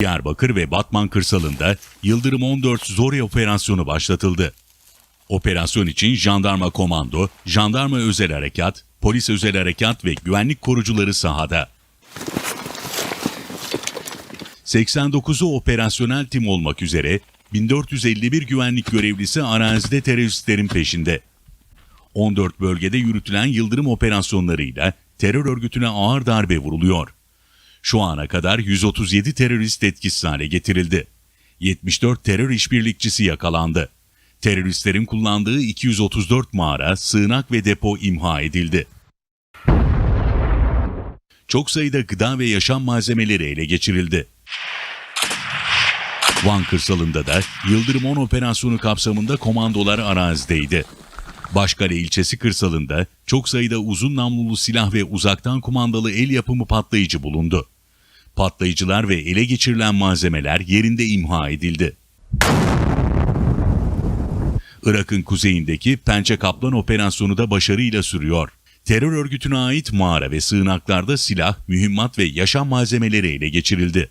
Diyarbakır ve Batman kırsalında Yıldırım 14 Zori operasyonu başlatıldı. Operasyon için jandarma komando, jandarma özel harekat, polis özel harekat ve güvenlik korucuları sahada. 89'u operasyonel tim olmak üzere 1451 güvenlik görevlisi arazide teröristlerin peşinde. 14 bölgede yürütülen yıldırım operasyonlarıyla terör örgütüne ağır darbe vuruluyor. Şu ana kadar 137 terörist etkisiz hale getirildi. 74 terör işbirlikçisi yakalandı. Teröristlerin kullandığı 234 mağara, sığınak ve depo imha edildi. Çok sayıda gıda ve yaşam malzemeleri ele geçirildi. Van kırsalında da Yıldırım 10 operasyonu kapsamında komandolar arazideydi. Başkale ilçesi kırsalında çok sayıda uzun namlulu silah ve uzaktan kumandalı el yapımı patlayıcı bulundu. Patlayıcılar ve ele geçirilen malzemeler yerinde imha edildi. Irak'ın kuzeyindeki Pençe Kaplan operasyonu da başarıyla sürüyor. Terör örgütüne ait mağara ve sığınaklarda silah, mühimmat ve yaşam malzemeleri ele geçirildi.